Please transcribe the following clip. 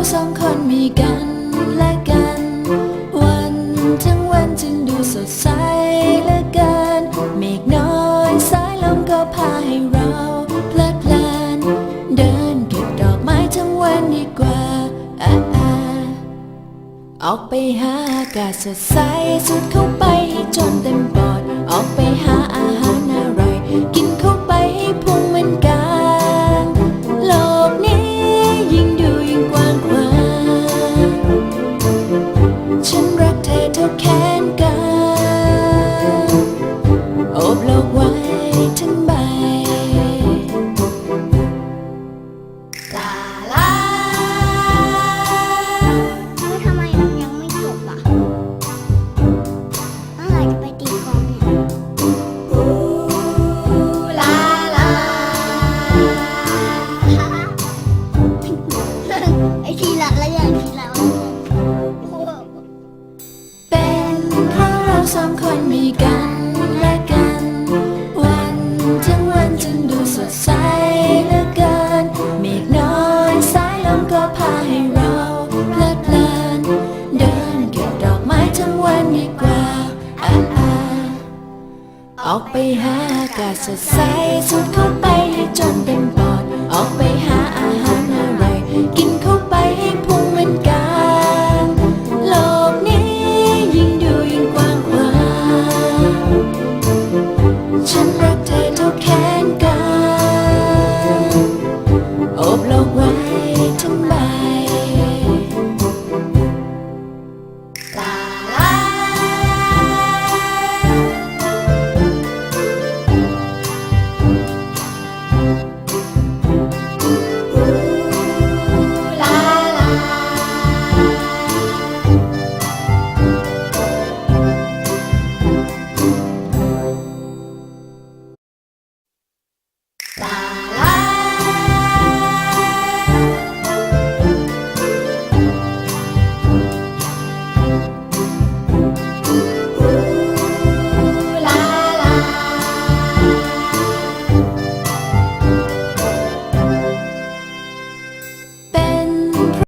ราสองคนมีกันและกัน วันทั้งวันจึงดูสดใสเหลือเกินเมฆน้อยสายลมก็พาให้เราเพลิดเพลินเดินเก็บดอกไม้ทั้งวันดีกว่าอาอาออกไปหาอากาศสดใสสุดเข้าไปให้จนเต็มปอ โอบโลก วันดีกว่าอ่าอาออกไปหาอากาศสดใสสูดเข้าไปให้จนเต็ม